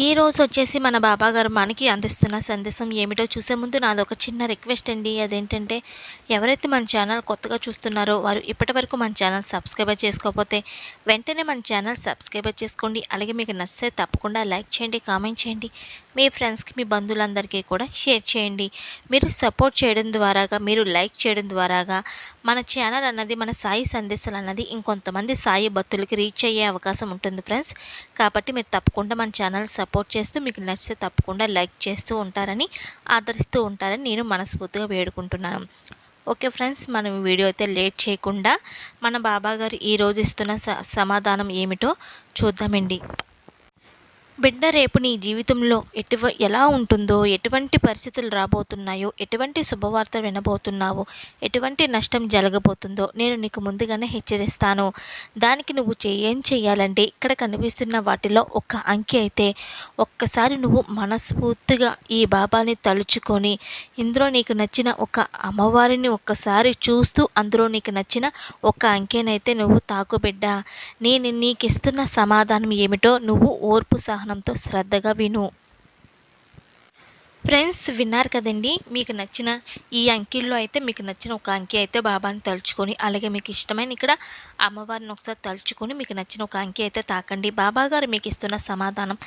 ఈ రోజు వచ్చేసి మన బాబా గారు మనకి అందిస్తున్న సందేశం ఏమిటో చూసే ముందు నాది ఒక చిన్న రిక్వెస్ట్ అండి. అదేంటంటే ఎవరైతే మన ఛానల్ కొత్తగా చూస్తున్నారో వారు ఇప్పటి వరకు మన ఛానల్ సబ్స్క్రైబర్ చేసుకోకపోతే వెంటనే మన ఛానల్ సబ్స్క్రైబర్ చేసుకోండి. అలాగే మీకు నచ్చితే తప్పకుండా లైక్ చేయండి కామెంట్ చేయండి. మీ ఫ్రెండ్స్కి మీ బంధువులందరికీ కూడా షేర్ చేయండి. మీరు సపోర్ట్ చేయడం ద్వారాగా మీరు లైక్ చేయడం ద్వారాగా మన ఛానల్ అన్నది మన సాయి సందేశాలు అన్నది ఇంకొంతమంది సాయి భక్తులకి రీచ్ అయ్యే అవకాశం ఉంటుంది ఫ్రెండ్స్. కాబట్టి మీరు తప్పకుండా మన ఛానల్ సపోర్ట్ చేస్తూ మీకు నచ్చితే తప్పకుండా లైక్ చేస్తూ ఉంటారని ఆదరిస్తూ ఉంటారని నేను మనస్ఫూర్తిగా వేడుకుంటున్నాను. ఓకే ఫ్రెండ్స్ మనం వీడియో అయితే లేట్ చేయకుండా మన బాబా గారు ఈరోజు ఇస్తున్న స సమాధానం ఏమిటో చూద్దామండి. బిడ్డ రేపు నీ జీవితంలో ఎటువ ఎలా ఉంటుందో ఎటువంటి పరిస్థితులు రాబోతున్నాయో ఎటువంటి శుభవార్త వినబోతున్నావో ఎటువంటి నష్టం జరగబోతుందో నేను నీకు ముందుగానే హెచ్చరిస్తాను. దానికి నువ్వు చే ఏం చేయాలంటే ఇక్కడ కనిపిస్తున్న వాటిలో ఒక అంకె అయితే ఒక్కసారి నువ్వు మనస్ఫూర్తిగా ఈ బాబాని తలుచుకొని ఇందులో నీకు నచ్చిన ఒక అమ్మవారిని ఒక్కసారి చూస్తూ అందులో నీకు నచ్చిన ఒక అంకెనైతే నువ్వు తాకుబిడ్డ నేను నీకు ఇస్తున్న సమాధానం ఏమిటో నువ్వు ఓర్పు సహా సహనంతో శ్రద్ధగా విను. ఫ్రెండ్స్ విన్నారు కదండి? మీకు నచ్చిన ఈ అంకెల్లో అయితే మీకు నచ్చిన ఒక అంకె అయితే బాబాని తలుచుకొని అలాగే మీకు ఇష్టమైన ఇక్కడ అమ్మవారిని ఒకసారి తలుచుకొని మీకు నచ్చిన ఒక అంకె అయితే తాకండి. బాబా గారు మీకు ఇస్తున్న సమాధానం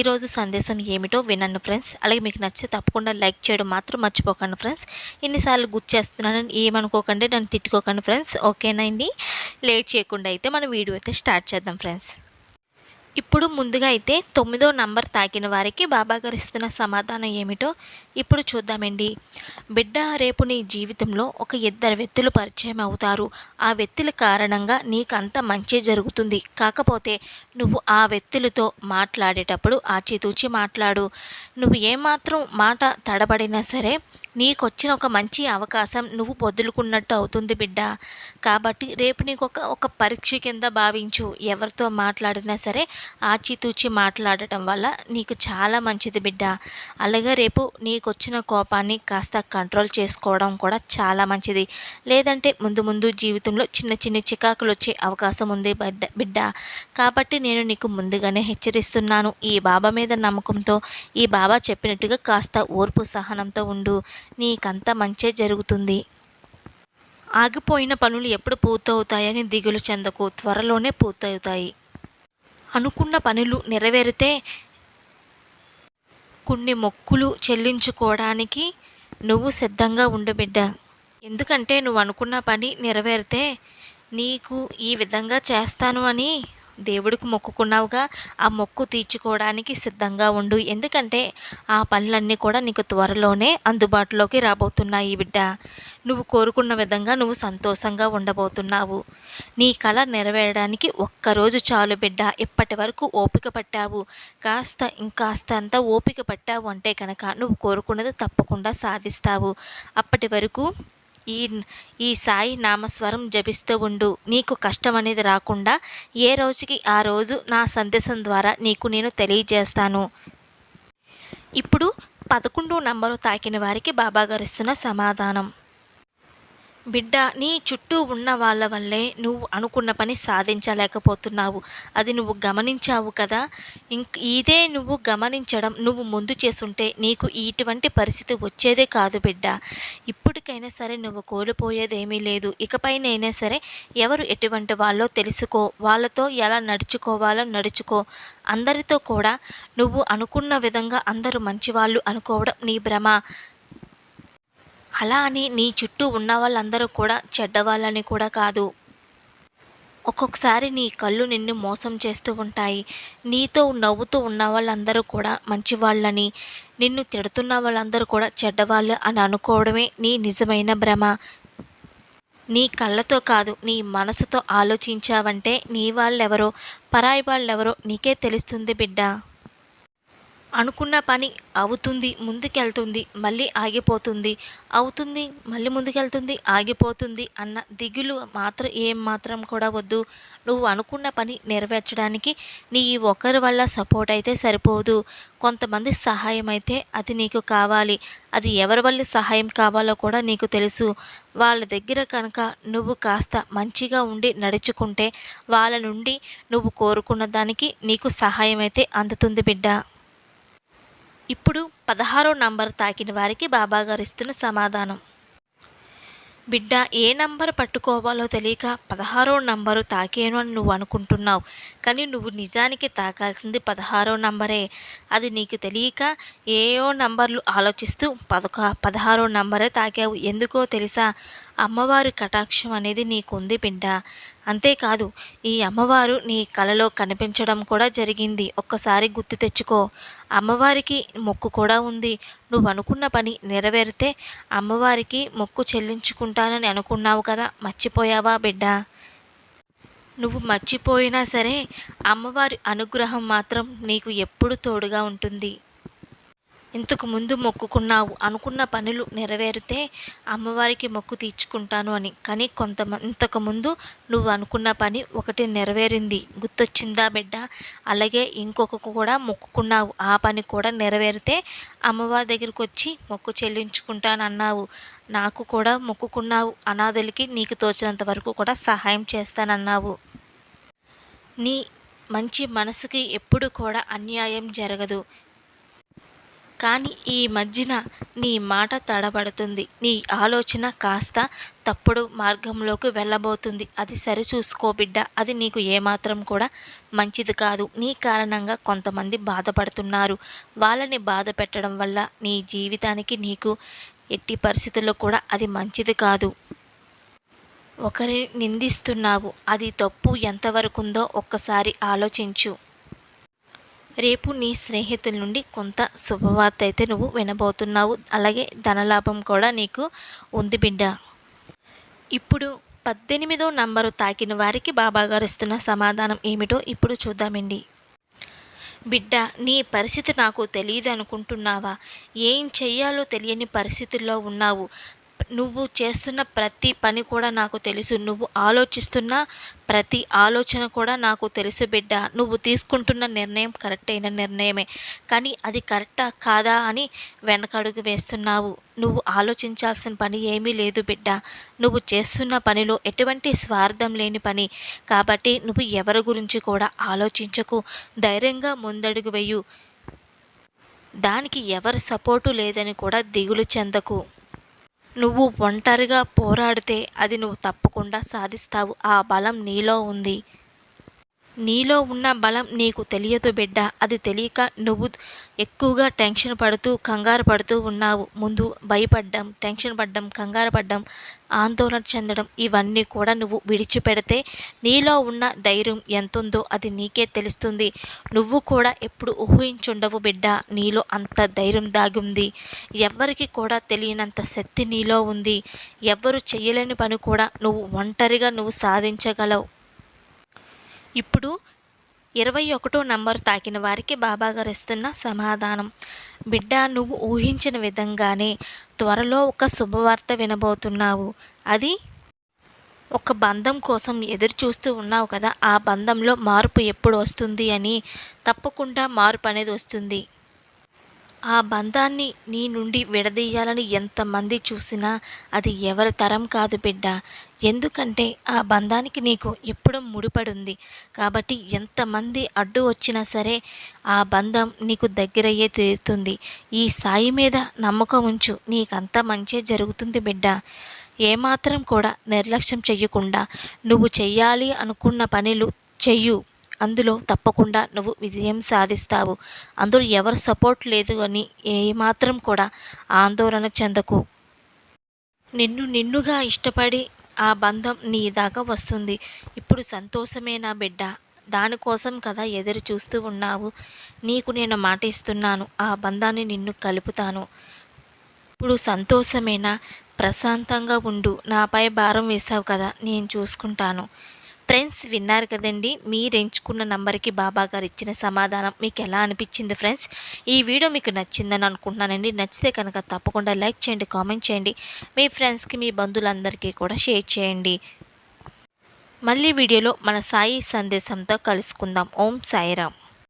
ఈరోజు సందేశం ఏమిటో వినండి ఫ్రెండ్స్. అలాగే మీకు నచ్చితే తప్పకుండా లైక్ చేయడం మాత్రం మర్చిపోకండి ఫ్రెండ్స్. ఇన్నిసార్లు గుర్తు చేస్తున్నానని ఏమనుకోకండి నన్ను తిట్టుకోకండి ఫ్రెండ్స్. ఓకేనా అండి? లేట్ చేయకుండా అయితే మనం వీడియో అయితే స్టార్ట్ చేద్దాం ఫ్రెండ్స్. ఇప్పుడు ముందుగా అయితే తొమ్మిదో నంబర్ తాకిన వారికి బాబాగారు ఇస్తున్న సమాధానం ఏమిటో ఇప్పుడు చూద్దామండి. బిడ్డ రేపు నీ జీవితంలో ఒక ఇద్దరు వ్యక్తులు పరిచయం అవుతారు. ఆ వ్యక్తుల కారణంగా నీకంత మంచి జరుగుతుంది. కాకపోతే నువ్వు ఆ వ్యక్తులతో మాట్లాడేటప్పుడు ఆచితూచి మాట్లాడు. నువ్వు ఏమాత్రం మాట తడబడినా సరే నీకొచ్చిన ఒక మంచి అవకాశం నువ్వు వదులుకున్నట్టు అవుతుంది బిడ్డ. కాబట్టి రేపు నీకు ఒక ఒక పరీక్ష కింద భావించు. ఎవరితో మాట్లాడినా సరే ఆచితూచి మాట్లాడటం వల్ల నీకు చాలా మంచిది బిడ్డ. అలాగే రేపు నీకొచ్చిన కోపాన్ని కాస్త కంట్రోల్ చేసుకోవడం కూడా చాలా మంచిది. లేదంటే ముందు ముందు జీవితంలో చిన్న చిన్న చికాకులు వచ్చే అవకాశం ఉంది బిడ్డ బిడ్డ. కాబట్టి నేను నీకు ముందుగానే హెచ్చరిస్తున్నాను. ఈ బాబా మీద నమ్మకంతో ఈ బాబా చెప్పినట్టుగా కాస్త ఓర్పు సహనంతో ఉండు. నీకంత మంచే జరుగుతుంది. ఆగిపోయిన పనులు ఎప్పుడు పూర్తవుతాయని దిగులు చెందకు త్వరలోనే పూర్తవుతాయి. అనుకున్న పనులు నెరవేరితే కొన్ని మొక్కులు చెల్లించుకోవడానికి నువ్వు సిద్ధంగా ఉండు బిడ్డ ఎందుకంటే నువ్వు అనుకున్న పని నెరవేరితే నీకు ఈ విధంగా చేస్తాను అని దేవుడికి మొక్కుకున్నావుగా ఆ మొక్కు తీర్చుకోవడానికి సిద్ధంగా ఉండు. ఎందుకంటే ఆ పనులన్నీ కూడా నీకు త్వరలోనే అందుబాటులోకి రాబోతున్నాయి బిడ్డ. నువ్వు కోరుకున్న విధంగా నువ్వు సంతోషంగా ఉండబోతున్నావు. నీ కళ నెరవేరడానికి ఒక్కరోజు చాలు బిడ్డ. ఇప్పటి వరకు ఓపిక పట్టావు. కాస్త ఇంకాస్త అంత ఓపిక పట్టావు అంటే కనుక నువ్వు కోరుకున్నది తప్పకుండా సాధిస్తావు. అప్పటి వరకు ఈ ఈ సాయి నామస్వరం జపిస్తూ ఉండు. నీకు కష్టం అనేది రాకుండా ఏ రోజుకి ఆ రోజు నా సందేశం ద్వారా నీకు నేను తెలియజేస్తాను. ఇప్పుడు పదకొండు నంబరు తాకిన వారికి బాబాగారు ఇస్తున్న సమాధానం. బిడ్డ నీ చుట్టూ ఉన్న వాళ్ళ వల్లే నువ్వు అనుకున్న పని సాధించలేకపోతున్నావు. అది నువ్వు గమనించావు కదా? ఇంక ఇదే నువ్వు గమనించడం నువ్వు ముందు చేసుంటే నీకు ఇటువంటి పరిస్థితి వచ్చేదే కాదు బిడ్డ. ఇప్పటికైనా సరే నువ్వు కోల్పోయేదేమీ లేదు. ఇకపైనైనా సరే ఎవరు ఎటువంటి వాళ్ళో తెలుసుకో. వాళ్ళతో ఎలా నడుచుకోవాలో నడుచుకో. అందరితో కూడా నువ్వు అనుకున్న విధంగా అందరూ మంచివాళ్ళు అనుకోవడం నీ భ్రమ. అలా అని నీ చుట్టూ ఉన్న వాళ్ళందరూ కూడా చెడ్డవాళ్ళని కూడా కాదు. ఒక్కొక్కసారి నీ కళ్ళు నిన్ను మోసం చేస్తూ ఉంటాయి. నీతో నవ్వుతూ ఉన్న వాళ్ళందరూ కూడా మంచివాళ్ళని నిన్ను తిడుతున్న వాళ్ళందరూ కూడా చెడ్డవాళ్ళు అని అనుకోవడమే నీ నిజమైన భ్రమ. నీ కళ్ళతో కాదు నీ మనసుతో ఆలోచించావంటే నీ వాళ్ళెవరో పరాయి వాళ్ళెవరో నీకే తెలుస్తుంది బిడ్డ. అనుకున్న పని అవుతుంది ముందుకెళ్తుంది మళ్ళీ ఆగిపోతుంది. అవుతుంది మళ్ళీ ముందుకెళ్తుంది ఆగిపోతుంది అన్న దిగులు మాత్రం ఏం మాత్రం కూడా వద్దు. నువ్వు అనుకున్న పని నెరవేర్చడానికి నీ ఒకరి వల్ల సపోర్ట్ అయితే సరిపోదు. కొంతమంది సహాయం అయితే అది నీకు కావాలి. అది ఎవరి వల్ల సహాయం కావాలో కూడా నీకు తెలుసు. వాళ్ళ దగ్గర కనుక నువ్వు కాస్త మంచిగా ఉండి నడుచుకుంటే వాళ్ళ నుండి నువ్వు కోరుకున్న దానికి నీకు సహాయం అయితే అందుతుంది బిడ్డ. ఇప్పుడు పదహారో నంబర్ తాకిన వారికి బాబాగారు ఇస్తున్న సమాధానం. బిడ్డ ఏ నంబర్ పట్టుకోవాలో తెలియక పదహారో నంబరు తాకేను అని నువ్వు అనుకుంటున్నావు. కానీ నువ్వు నిజానికి తాకాల్సింది పదహారో నంబరే. అది నీకు తెలియక ఏయో నంబర్లు ఆలోచిస్తూ పదక పదహారో నంబరే తాకావు. ఎందుకో తెలుసా? అమ్మవారి కటాక్షం అనేది నీకుంది బిడ్డ. అంతేకాదు ఈ అమ్మవారు నీ కలలో కనిపించడం కూడా జరిగింది. ఒక్కసారి గుర్తు తెచ్చుకో. అమ్మవారికి మొక్కు కూడా ఉంది. నువ్వు అనుకున్న పని నెరవేరితే అమ్మవారికి మొక్కు చెల్లించుకుంటానని అనుకున్నావు కదా మర్చిపోయావా బిడ్డ? నువ్వు మర్చిపోయినా సరే అమ్మవారి అనుగ్రహం మాత్రం నీకు ఎప్పుడు తోడుగా ఉంటుంది. ఇంతకు ముందు మొక్కుకున్నావు అనుకున్న పనులు నెరవేరితే అమ్మవారికి మొక్కు తీర్చుకుంటాను అని. కానీ కొంత ఇంతకుముందు నువ్వు అనుకున్న పని ఒకటి నెరవేరింది. గుర్తొచ్చిందా బిడ్డ? అలాగే ఇంకొక కూడా మొక్కుకున్నావు. ఆ పని కూడా నెరవేరితే అమ్మవారి దగ్గరికి వచ్చి మొక్కు చెల్లించుకుంటానన్నావు. నాకు కూడా మొక్కుకున్నావు. అనాథలకి నీకు తోచినంత వరకు కూడా సహాయం చేస్తానన్నావు. నీ మంచి మనసుకి ఎప్పుడు కూడా అన్యాయం జరగదు. కానీ ఈ మధ్యన నీ మాట తడబడుతుంది. నీ ఆలోచన కాస్త తప్పుడు మార్గంలోకి వెళ్ళబోతుంది. అది సరిచూసుకో బిడ్డ. అది నీకు ఏమాత్రం కూడా మంచిది కాదు. నీ కారణంగా కొంతమంది బాధపడుతున్నారు. వాళ్ళని బాధ పెట్టడం వల్ల నీ జీవితానికి నీకు ఎట్టి పరిస్థితుల్లో కూడా అది మంచిది కాదు. ఒకరి నిందిస్తున్నావు. అది తప్పు ఎంతవరకు ఉందో ఒక్కసారి ఆలోచించు. రేపు నీ స్నేహితుల నుండి కొంత శుభవార్త అయితే నువ్వు వినబోతున్నావు. అలాగే ధనలాభం కూడా నీకు ఉంది బిడ్డ. ఇప్పుడు పద్దెనిమిదో నంబరు తాకిన వారికి బాబాగారు ఇస్తున్న సమాధానం ఏమిటో ఇప్పుడు చూద్దామండి. బిడ్డ నీ పరిస్థితి నాకు తెలియదు అనుకుంటున్నావా ఏం చెయ్యాలో తెలియని పరిస్థితుల్లో ఉన్నావు. నువ్వు చేస్తున్న ప్రతి పని కూడా నాకు తెలుసు. నువ్వు ఆలోచిస్తున్న ప్రతి ఆలోచన కూడా నాకు తెలుసు బిడ్డ. నువ్వు తీసుకుంటున్న నిర్ణయం కరెక్ట్ అయిన నిర్ణయమే. కానీ అది కరెక్టా కాదా అని వెనకడుగు వేస్తున్నావు. నువ్వు ఆలోచించాల్సిన పని ఏమీ లేదు బిడ్డ. నువ్వు చేస్తున్న పనిలో ఎటువంటి స్వార్థం లేని పని. కాబట్టి నువ్వు ఎవరి గురించి కూడా ఆలోచించకు. ధైర్యంగా ముందడుగు వేయు. దానికి ఎవరి సపోర్టు లేదని కూడా దిగులు చెందకు. నువ్వు ఒంటరిగా పోరాడితే అది నువ్వు తప్పకుండా సాధిస్తావు. ఆ బలం నీలో ఉంది. నీలో ఉన్న బలం నీకు తెలియదు బిడ్డ. అది తెలియక నువ్వు ఎక్కువగా టెన్షన్ పడుతూ కంగారు పడుతూ ఉన్నావు. ముందు భయపడ్డం టెన్షన్ పడ్డం కంగారు పడ్డం ఆందోళన చెందడం ఇవన్నీ కూడా నువ్వు విడిచిపెడితే నీలో ఉన్న ధైర్యం ఎంతుందో అది నీకే తెలుస్తుంది. నువ్వు కూడా ఎప్పుడు ఊహించుండవు బిడ్డ నీలో అంత ధైర్యం దాగుంది. ఎవ్వరికి కూడా తెలియనంత శక్తి నీలో ఉంది. ఎవ్వరు చేయలేని పని కూడా నువ్వు ఒంటరిగా నువ్వు సాధించగలవు. ఇప్పుడు ఇరవై ఒకటో నంబరు తాకిన వారికి బాబాగారు ఇస్తున్న సమాధానం. బిడ్డ నువ్వు ఊహించిన విధంగానే త్వరలో ఒక శుభవార్త వినబోతున్నావు. అది ఒక బంధం కోసం ఎదురు చూస్తూ ఉన్నావు కదా ఆ బంధంలో మార్పు ఎప్పుడు వస్తుంది అని తప్పకుండా మార్పు అనేది వస్తుంది. ఆ బంధాన్ని నీ నుండి విడదీయాలని ఎంతమంది చూసినా అది ఎవరి తరం కాదు బిడ్డ. ఎందుకంటే ఆ బంధానికి నీకు ఎప్పుడూ ముడిపడుంది. కాబట్టి ఎంతమంది అడ్డు వచ్చినా సరే ఆ బంధం నీకు దగ్గరయ్యే తీరుతుంది. ఈ సాయి మీద నమ్మకం ఉంచు. నీకంతా మంచే జరుగుతుంది బిడ్డ. ఏమాత్రం కూడా నిర్లక్ష్యం చెయ్యకుండా నువ్వు చెయ్యాలి అనుకున్న పనులు చెయ్యు. అందులో తప్పకుండా నువ్వు విజయం సాధిస్తావు. అందులో ఎవరు సపోర్ట్ లేదు అని ఏమాత్రం కూడా ఆందోళన చెందకు. నిన్ను నిన్నుగా ఇష్టపడి ఆ బంధం నీ దాకా వస్తుంది. ఇప్పుడు సంతోషమేనా బిడ్డ. దానికోసం కదా ఎదురు చూస్తూ ఉన్నావు. నీకు నేను మాట ఇస్తున్నాను. ఆ బంధాన్ని నిన్ను కలుపుతాను. ఇప్పుడు సంతోషమేనా? ప్రశాంతంగా ఉండు. నాపై భారం వేశావు కదా. నేను చూసుకుంటాను. ఫ్రెండ్స్ విన్నారు కదండి మీరు ఎంచుకున్న నంబర్కి బాబా గారు ఇచ్చిన సమాధానం మీకు ఎలా అనిపించింది ఫ్రెండ్స్? ఈ వీడియో మీకు నచ్చిందని అనుకుంటున్నానండి. నచ్చితే కనుక తప్పకుండా లైక్ చేయండి కామెంట్ చేయండి. మీ ఫ్రెండ్స్కి మీ బంధువులందరికీ కూడా షేర్ చేయండి. మళ్ళీ వీడియోలో మన సాయి సందేశంతో కలుసుకుందాం. ఓం సాయిరామ్.